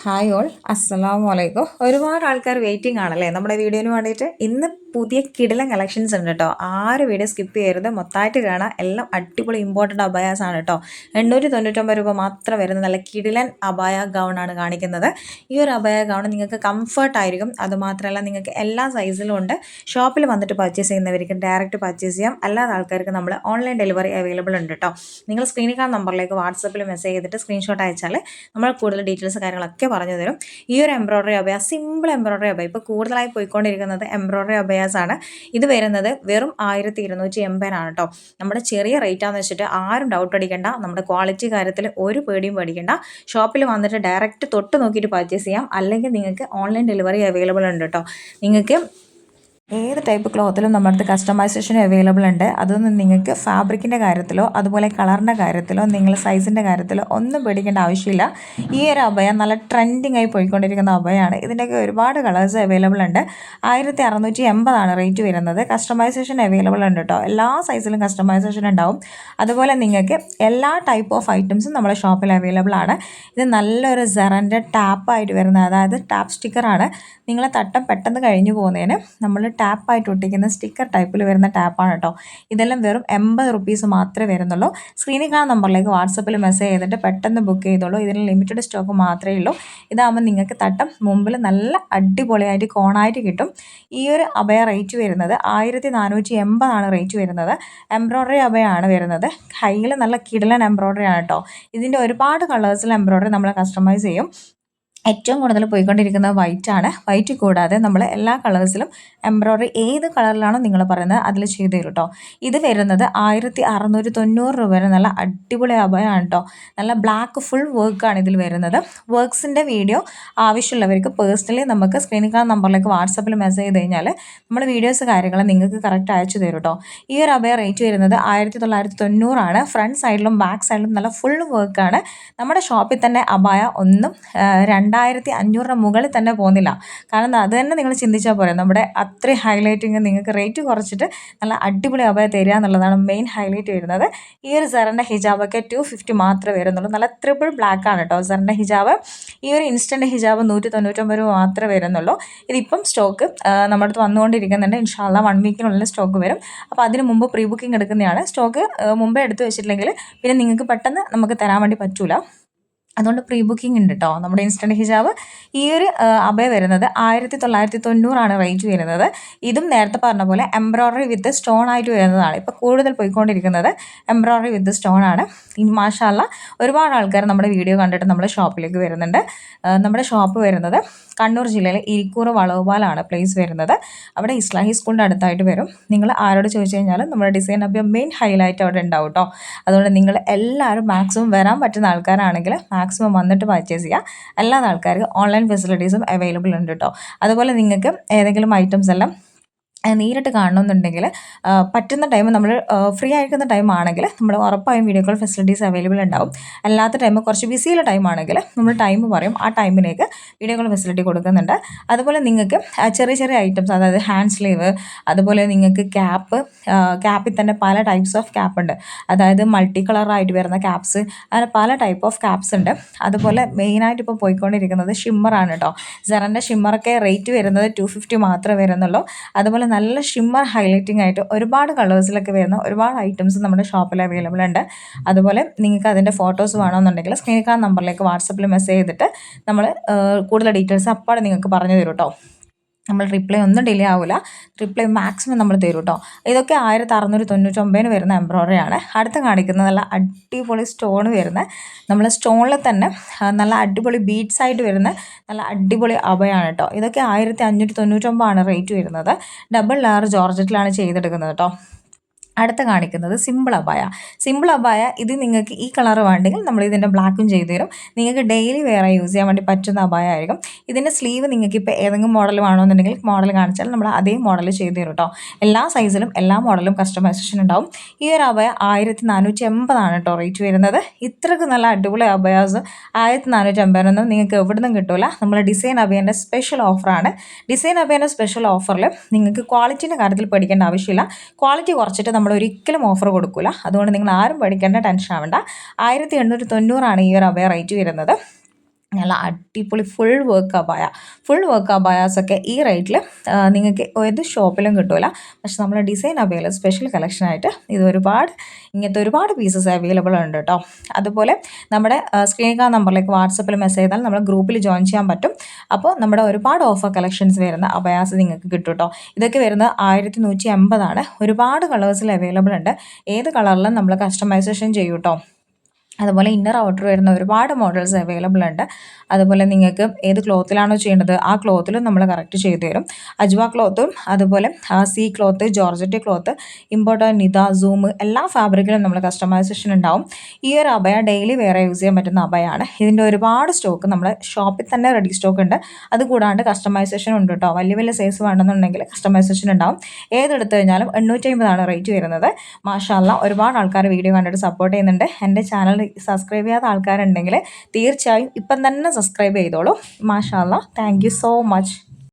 Hi all അസ്സലാമു അലൈക്കും ഒരുപാട് ആൾക്കാർ വെയിറ്റിംഗ് ആണല്ലേ? നമ്മുടെ വീഡിയോന് വേണ്ടിയിട്ട് ഇന്ന് പുതിയ കിടിലം കളക്ഷൻസ് ഉണ്ട് കേട്ടോ ആറ് വീഡിയോ സ്കിപ്പ് ചെയ്യരുത്. മൊത്തമായിട്ട് കാണാം. എല്ലാം അടിപൊളി ഇമ്പോർട്ടന്റ് അബായാസ് ആണ് കേട്ടോ എണ്ണൂറ്റി തൊണ്ണൂറ്റൊമ്പത് രൂപ മാത്രം വരുന്ന നല്ല കിടിലൻ അബായ ഗൗണാണ് കാണിക്കുന്നത്. ഈ ഒരു അബായ ഗൗൺ നിങ്ങൾക്ക് കംഫർട്ടായിരിക്കും അതുമാത്രമല്ല നിങ്ങൾക്ക് എല്ലാ സൈസിലും ഉണ്ട്. ഷോപ്പിൽ വന്നിട്ട് പർച്ചേസ് ചെയ്യുന്നവർക്ക് ഡയറക്റ്റ് പർച്ചേസ് ചെയ്യാം. അല്ലാതെ ആൾക്കാർക്ക് നമ്മൾ ഓൺലൈൻ ഡെലിവറി അവൈലബിൾ ഉണ്ട് കേട്ടോ നിങ്ങൾ സ്ക്രീനിൽ കാണുന്ന നമ്പറിലേക്ക് വാട്സപ്പിൽ മെസ്സേജ് ചെയ്തിട്ട് സ്ക്രീൻഷോട്ട് അയച്ചാൽ നമ്മൾ കൂടുതൽ ഡീറ്റെയിൽസ് കാര്യങ്ങളൊക്കെ പറഞ്ഞു തരും. ഈ ഒരു എംബ്രോയ്ഡറി അബയ സിമ്പിൾ എംബ്രോയ്ഡറി അബയ ഇപ്പോൾ കൂടുതലായി പോയിക്കൊണ്ടിരിക്കുന്നത് എംബ്രോയ്ഡറി അബയാസ് ആണ്. ഇത് വരുന്നത് വെറും ആയിരത്തി ഇരുന്നൂറ്റി എൺപതിനാണ് കേട്ടോ. നമ്മുടെ ചെറിയ റേറ്റാന്ന് വെച്ചിട്ട് ആരും ഡൗട്ട് അടിക്കേണ്ട. നമ്മുടെ ക്വാളിറ്റി കാര്യത്തിൽ ഒരു പേടിയും പേടിക്കേണ്ട. ഷോപ്പിൽ വന്നിട്ട് ഡയറക്റ്റ് തൊട്ട് നോക്കിയിട്ട് പർച്ചേസ് ചെയ്യാം. അല്ലെങ്കിൽ നിങ്ങൾക്ക് ഓൺലൈൻ ഡെലിവറി അവൈലബിൾ ഉണ്ട് കേട്ടോ. നിങ്ങൾക്ക് ഏത് ടൈപ്പ് ക്ലോത്തിലും നമ്മുടെ അടുത്ത് കസ്റ്റമൈസേഷൻ അവൈലബിൾ ഉണ്ട്. അതൊന്നും നിങ്ങൾക്ക് ഫാബ്രിക്കിന്റെ കാര്യത്തിലോ അതുപോലെ കളറിന്റെ കാര്യത്തിലോ നിങ്ങൾ സൈസിന്റെ കാര്യത്തിലോ ഒന്നും പേടിക്കേണ്ട ആവശ്യമില്ല. ഈ ഒരു അഭയ നല്ല ട്രെൻഡിങ് ആയി പോയിക്കൊണ്ടിരിക്കുന്ന അഭയമാണ് ഇതിന്റെയൊക്കെ ഒരുപാട് കളേഴ്സ് അവൈലബിൾ ഉണ്ട്. ആയിരത്തി അറുന്നൂറ്റി എൺപതാണ് റേറ്റ് വരുന്നത്. കസ്റ്റമൈസേഷൻ അവൈലബിൾ ഉണ്ട് കേട്ടോ എല്ലാ സൈസിലും കസ്റ്റമൈസേഷൻ ഉണ്ടാവും. അതുപോലെ നിങ്ങൾക്ക് എല്ലാ ടൈപ്പ് ഓഫ് ഐറ്റംസും നമ്മുടെ ഷോപ്പിൽ അവൈലബിൾ ആണ്. ഇത് നല്ലൊരു സെറന്റെ ടാപ്പായിട്ട് വരുന്നത്. അതായത് ടാപ്പ് സ്റ്റിക്കറാണ് നിങ്ങളെ തട്ടം പെട്ടെന്ന് കഴിഞ്ഞു പോകുന്നതിന് നമ്മൾ ടാപ്പായിട്ട് ഒട്ടിക്കുന്ന സ്റ്റിക്കർ ടൈപ്പിൽ വരുന്ന ടാപ്പാണ് കേട്ടോ. ഇതെല്ലാം വെറും എൺപത് റുപ്പീസ് മാത്രമേ വരുന്നുള്ളൂ. സ്ക്രീനിൽ കാണുന്ന നമ്പറിലേക്ക് വാട്സപ്പിൽ മെസ്സേജ് ചെയ്തിട്ട് പെട്ടെന്ന് ബുക്ക് ചെയ്തോളൂ. ഇതിന് ലിമിറ്റഡ് സ്റ്റോക്ക് മാത്രമേ ഉള്ളൂ. ഇതാകുമ്പോൾ നിങ്ങൾക്ക് തട്ടം മുമ്പിൽ നല്ല അടിപൊളിയായിട്ട് കോണായിട്ട് കിട്ടും. ഈ ഒരു അഭയ റേറ്റ് വരുന്നത് ആയിരത്തി നാനൂറ്റി എൺപതാണ് റേറ്റ് വരുന്നത്. എംബ്രോയ്ഡറി അഭയാണ് വരുന്നത്. കയ്യിൽ നല്ല കിടലൻ എംബ്രോയ്ഡറി ആണ് കേട്ടോ. ഇതിന്റെ ഒരുപാട് കളേഴ്സിൽ എംബ്രോയ്ഡറി നമ്മൾ കസ്റ്റമൈസ് ചെയ്യും. ഏറ്റവും കൂടുതൽ പോയിക്കൊണ്ടിരിക്കുന്നത് വൈറ്റ് ആണ്. വൈറ്റ് കൂടാതെ നമ്മൾ എല്ലാ കളേഴ്സിലും എംബ്രോയ്ഡറി ഏത് കളറിലാണോ നിങ്ങൾ പറയുന്നത് അതിൽ ചെയ്ത് തരും കേട്ടോ ഇത് വരുന്നത് ആയിരത്തി അറുന്നൂറ്റി തൊണ്ണൂറ് രൂപ നല്ല അടിപൊളി അഭയമാണ് കേട്ടോ നല്ല ബ്ലാക്ക് ഫുൾ വർക്കാണ് ഇതിൽ വരുന്നത്. വർക്ക്സിന്റെ വീഡിയോ ആവശ്യമുള്ളവർക്ക് പേഴ്സണലി നമുക്ക് സ്ക്രീനിൽ കാണുന്ന നമ്പറിലേക്ക് വാട്സപ്പിൽ മെസ്സേജ് ചെയ്ത് കഴിഞ്ഞാൽ നമ്മൾ വീഡിയോസ് കാര്യങ്ങൾ നിങ്ങൾക്ക് കറക്റ്റ് അയച്ചു തരും കേട്ടോ ഈ ഒരു അഭയ റേറ്റ് വരുന്നത് ആയിരത്തി തൊള്ളായിരത്തി തൊണ്ണൂറാണ് ഫ്രണ്ട് സൈഡിലും ബാക്ക് സൈഡിലും നല്ല ഫുൾ വർക്കാണ് നമ്മുടെ ഷോപ്പിൽ തന്നെ അബായ ഒന്നും രണ്ടായിരത്തി അഞ്ഞൂറിന് മുകളിൽ തന്നെ പോകുന്നില്ല. കാരണം അത് തന്നെ നിങ്ങൾ ചിന്തിച്ചാൽ പോരെ. നമ്മുടെ അത്രയും ഹൈലൈറ്റിങ് നിങ്ങൾക്ക് റേറ്റ് കുറച്ചിട്ട് നല്ല അടിപൊളി അഭയ തരിക എന്നുള്ളതാണ് മെയിൻ ഹൈലൈറ്റ് വരുന്നത്. ഈ ഒരു സെറിന്റെ ഹിജാബൊക്കെ ടു ഫിഫ്റ്റി മാത്രമേ വരുന്നുള്ളൂ. നല്ല ത്രിപ്പിൾ ബ്ലാക്ക് ആണ് കേട്ടോ സെറിന്റെ ഹിജാബ്. ഈ ഒരു ഇൻസ്റ്റന്റ് ഹിജാബ് നൂറ്റി തൊണ്ണൂറ്റൊമ്പത് രൂപ മാത്രമേ വരുന്നുള്ളൂ. ഇതിപ്പം സ്റ്റോക്ക് നമ്മുടെ അടുത്ത് വന്നുകൊണ്ടിരിക്കുന്നുണ്ട്. ഇൻഷാല്ല വൺ വീക്കിനുള്ളിൽ സ്റ്റോക്ക് വരും. അപ്പോൾ അതിന് മുമ്പ് പ്രീ ബുക്കിംഗ് എടുക്കുന്നതാണ് സ്റ്റോക്ക് മുമ്പേ എടുത്തു വെച്ചിട്ടില്ലെങ്കിൽ പിന്നെ നിങ്ങൾക്ക് പെട്ടെന്ന് നമുക്ക് തരാൻ വേണ്ടി പറ്റൂല. അതുകൊണ്ട് പ്രീ ബുക്കിംഗ് ഉണ്ട് കേട്ടോ നമ്മുടെ ഇൻസ്റ്റന്റ് ഹിജാബ് ഈ ഒരു അഭയ വരുന്നത് ആയിരത്തി തൊള്ളായിരത്തി തൊണ്ണൂറാണ് റേഞ്ച് വരുന്നത്. ഇതും നേരത്തെ പറഞ്ഞ പോലെ എംബ്രോയ്ഡറി വിത്ത് സ്റ്റോൺ ആയിട്ട് വരുന്നതാണ്. ഇപ്പോൾ കൂടുതൽ പോയിക്കൊണ്ടിരിക്കുന്നത് എംബ്രോയ്ഡറി വിത്ത് സ്റ്റോൺ ആണ്. ഇനി മാഷാല്ല ഒരുപാട് ആൾക്കാർ നമ്മുടെ വീഡിയോ കണ്ടിട്ട് നമ്മുടെ ഷോപ്പിലേക്ക് വരുന്നുണ്ട്. നമ്മുടെ ഷോപ്പ് വരുന്നത് കണ്ണൂർ ജില്ലയിലെ ഇരിക്കൂർ വളവുപാലാണ് പ്ലേസ് വരുന്നത്. അവിടെ ഇസ്ലാഹി സ്കൂളിന്റെ അടുത്തായിട്ട് വരും. നിങ്ങൾ ആരോട് ചോദിച്ചു കഴിഞ്ഞാലും നമ്മുടെ ഡിസൈൻ അഭ്യം മെയിൻ ഹൈലൈറ്റ് അവിടെ ഉണ്ടാവും കേട്ടോ അതുകൊണ്ട് നിങ്ങൾ എല്ലാവരും മാക്സിമം വരാൻ പറ്റുന്ന ആൾക്കാരാണെങ്കിൽ മാക്സിമം വന്നിട്ട് പർച്ചേസ് ചെയ്യുക അല്ലാതെ ആൾക്കാർക്ക് ഓൺലൈൻ ഫെസിലിറ്റീസും അവൈലബിൾ ഉണ്ട് കേട്ടോ അതുപോലെ നിങ്ങൾക്ക് ഏതെങ്കിലും ഐറ്റംസ് എല്ലാം നേരിട്ട് കാണണമെന്നുണ്ടെങ്കിൽ പറ്റുന്ന ടൈം നമ്മൾ ഫ്രീ ആയിരിക്കുന്ന ടൈം ആണെങ്കിൽ നമ്മൾ ഉറപ്പായും വീഡിയോ കോൾ ഫെസിലിറ്റീസ് അവൈലബിൾ ഉണ്ടാവും. അല്ലാത്ത ടൈം കുറച്ച് ബിസിയുള്ള ടൈം ആണെങ്കിൽ നമ്മൾ ടൈം പറയും. ആ ടൈമിലേക്ക് വീഡിയോ കോൾ ഫെസിലിറ്റി കൊടുക്കുന്നുണ്ട്. അതുപോലെ നിങ്ങൾക്ക് ചെറിയ ചെറിയ ഐറ്റംസ് അതായത് ഹാൻഡ് സ്ലീവ് അതുപോലെ നിങ്ങൾക്ക് ക്യാപ്പ് ക്യാപ്പിൽ തന്നെ പല ടൈപ്സ് ഓഫ് ക്യാപ്പ് ഉണ്ട്. അതായത് മൾട്ടി കളറായിട്ട് വരുന്ന ക്യാപ്സ് അങ്ങനെ പല ടൈപ്പ് ഓഫ് ക്യാപ്സ് ഉണ്ട്. അതുപോലെ മെയിനായിട്ട് ഇപ്പോൾ പോയിക്കൊണ്ടിരിക്കുന്നത് ഷിമ്മറാണ് കേട്ടോ സെറന്റെ ഷിമ്മറൊക്കെ റേറ്റ് വരുന്നത് ടു ഫിഫ്റ്റി മാത്രമേ വരുന്നുള്ളൂ. അതുപോലെ നല്ല ഷിമ്മർ ഹൈലൈറ്റിംഗ് ആയിട്ട് ഒരുപാട് കളേഴ്സിലൊക്കെ വരുന്ന ഒരുപാട് ഐറ്റംസ് നമ്മുടെ ഷോപ്പിൽ അവൈലബിൾ ഉണ്ട്. അതുപോലെ നിങ്ങൾക്ക് അതിന്റെ ഫോട്ടോസ് വേണമെന്നുണ്ടെങ്കിൽ കാണുന്ന നമ്പറിലേക്ക് വാട്സപ്പിൽ മെസ്സേജ് ചെയ്തിട്ട് നമ്മൾ കൂടുതൽ ഡീറ്റെയിൽസ് അപ്പാടെ നിങ്ങൾക്ക് പറഞ്ഞു തരും കേട്ടോ നമ്മൾ റിപ്ലൈ ഒന്നും ഡിലേ ആവില്ല റിപ്ലൈ മാക്സിമം നമ്മൾ തരും കേട്ടോ ഇതൊക്കെ ആയിരത്തി അറുന്നൂറ്റി തൊണ്ണൂറ്റൊമ്പതിന് വരുന്ന എംബ്രോയ്ഡറി ആണ്. അടുത്ത് കാണിക്കുന്നത് നല്ല അടിപൊളി സ്റ്റോൺ വരുന്ന നമ്മൾ സ്റ്റോണിൽ തന്നെ നല്ല അടിപൊളി ബീഡ്സ് ആയിട്ട് വരുന്ന നല്ല അടിപൊളി അഭയാണ് കേട്ടോ ഇതൊക്കെ ആയിരത്തി അഞ്ഞൂറ്റി തൊണ്ണൂറ്റൊമ്പതാണ് റേറ്റ് വരുന്നത്. ഡബിൾ ലെയർ ജോർജറ്റിലാണ് ചെയ്തെടുക്കുന്നത് കേട്ടോ അടുത്ത കാണിക്കുന്നത് സിമ്പിൾ അബായ സിമ്പിൾ അബായ ഇത് നിങ്ങൾക്ക് ഈ കളർ വേണ്ടെങ്കിൽ നമ്മൾ ഇതിന്റെ ബ്ലാക്കും ചെയ്തു തരും. നിങ്ങൾക്ക് ഡെയിലി വേറെ യൂസ് ചെയ്യാൻ വേണ്ടി പറ്റുന്ന അബായ ആയിരിക്കും. ഇതിന്റെ സ്ലീവ് നിങ്ങൾക്ക് ഇപ്പോൾ ഏതെങ്കിലും മോഡൽ വേണമെന്നുണ്ടെങ്കിൽ മോഡൽ കാണിച്ചാൽ നമ്മൾ അതേ മോഡൽ ചെയ്തു തരും കേട്ടോ എല്ലാ സൈസിലും എല്ലാ മോഡലും കസ്റ്റമൈസേഷൻ ഉണ്ടാവും. ഈ ഒരു അബായ ആയിരത്തി നാനൂറ്റി എൺപതാണ് കേട്ടോ റേറ്റ് വരുന്നത്. ഇത്രയ്ക്ക് നല്ല അടിപൊളി അബയാസ് ആയിരത്തി നാനൂറ്റി എൺപതിനൊന്നും നിങ്ങൾക്ക് എവിടുന്നും കിട്ടില്ല നമ്മൾ ഡിസൈൻ അബയന്റെ സ്പെഷ്യൽ ഓഫറാണ് ഡിസൈൻ അബയന്റെ സ്പെഷ്യൽ ഓഫറിൽ നിങ്ങൾക്ക് ക്വാളിറ്റിന്റെ കാര്യത്തിൽ പഠിക്കേണ്ട ആവശ്യമില്ല. ക്വാളിറ്റി കുറച്ചിട്ട് നമ്മൾ ഒരിക്കലും ഓഫർ കൊടുക്കില്ല അതുകൊണ്ട് നിങ്ങൾ ആരും പഠിക്കേണ്ട ടെൻഷൻ ആവേണ്ട. ആയിരത്തി എണ്ണൂറ്റി തൊണ്ണൂറാണ് ഈ ഒരു അവയ റേറ്റ് വരുന്നത്. നല്ല അടിപൊളി ഫുൾ വർക്ക് അബായ ഫുൾ വർക്ക് അബായാസൊക്കെ ഈ റേറ്റിൽ നിങ്ങൾക്ക് ഏത് ഷോപ്പിലും കിട്ടില്ല പക്ഷെ നമ്മൾ ഡിസൈൻ അവൈലബിൾ സ്പെഷ്യൽ കളക്ഷനായിട്ട് ഇത് ഒരുപാട് ഇങ്ങനത്തെ ഒരുപാട് പീസസ് അവൈലബിൾ ഉണ്ട് കേട്ടോ അതുപോലെ നമ്മുടെ സ്ക്രീൻ കാ നമ്പറിലേക്ക് വാട്സപ്പിൽ മെസ്സേജ് ചെയ്താൽ നമ്മൾ ഗ്രൂപ്പിൽ ജോയിൻ ചെയ്യാൻ പറ്റും. അപ്പോൾ നമ്മുടെ ഒരുപാട് ഓഫർ കളക്ഷൻസ് വരുന്ന അബയാസ് നിങ്ങൾക്ക് കിട്ടും കേട്ടോ ഇതൊക്കെ വരുന്നത് ആയിരത്തി നൂറ്റി അമ്പതാണ് ഒരുപാട് കളേഴ്സിൽ അവൈലബിൾ ഉണ്ട്. ഏത് കളറിലും നമ്മൾ കസ്റ്റമൈസേഷൻ ചെയ്യും കേട്ടോ അതുപോലെ ഇന്നർ ഔട്ടർ വരുന്ന ഒരുപാട് മോഡൽസ് അവൈലബിൾ ഉണ്ട്. അതുപോലെ നിങ്ങൾക്ക് ഏത് ക്ലോത്തിലാണോ ചെയ്യേണ്ടത് ആ ക്ലോത്തിലും നമ്മൾ കറക്റ്റ് ചെയ്തു തരും. അജ്വ ക്ലോത്തും അതുപോലെ സീ ക്ലോത്ത് ജോർജറ്റ് ക്ലോത്ത് ഇമ്പോർട്ടന്റ് നിത സൂം എല്ലാ ഫാബ്രിക്കിലും നമ്മൾ കസ്റ്റമൈസേഷൻ ഉണ്ടാവും. ഈ ഒരു അഭയ ഡെയിലി വേറെ യൂസ് ചെയ്യാൻ പറ്റുന്ന അഭയാണ്. ഇതിന്റെ ഒരുപാട് സ്റ്റോക്ക് നമ്മൾ ഷോപ്പിൽ തന്നെ റെഡി സ്റ്റോക്ക് ഉണ്ട്. അതുകൂടാണ്ട് കസ്റ്റമൈസേഷൻ ഉണ്ട് കേട്ടോ വലിയ വലിയ സൈസ് വേണമെന്നുണ്ടെങ്കിൽ കസ്റ്റമൈസേഷൻ ഉണ്ടാവും. ഏതെടുത്തു കഴിഞ്ഞാലും എണ്ണൂറ്റി അമ്പതാണ് റേറ്റ് വരുന്നത്. മാഷാല്ല ഒരുപാട് ആൾക്കാർ വീഡിയോ കണ്ടിട്ട് സപ്പോർട്ട് ചെയ്യുന്നുണ്ട്. എന്റെ ചാനൽ സബ്സ്ക്രൈബ് ചെയ്യാത്ത ആൾക്കാരുണ്ടെങ്കിൽ തീർച്ചയായും ഇപ്പം തന്നെ സബ്സ്ക്രൈബ് ചെയ്തോളൂ. മാഷാല്ല താങ്ക് സോ മച്ച്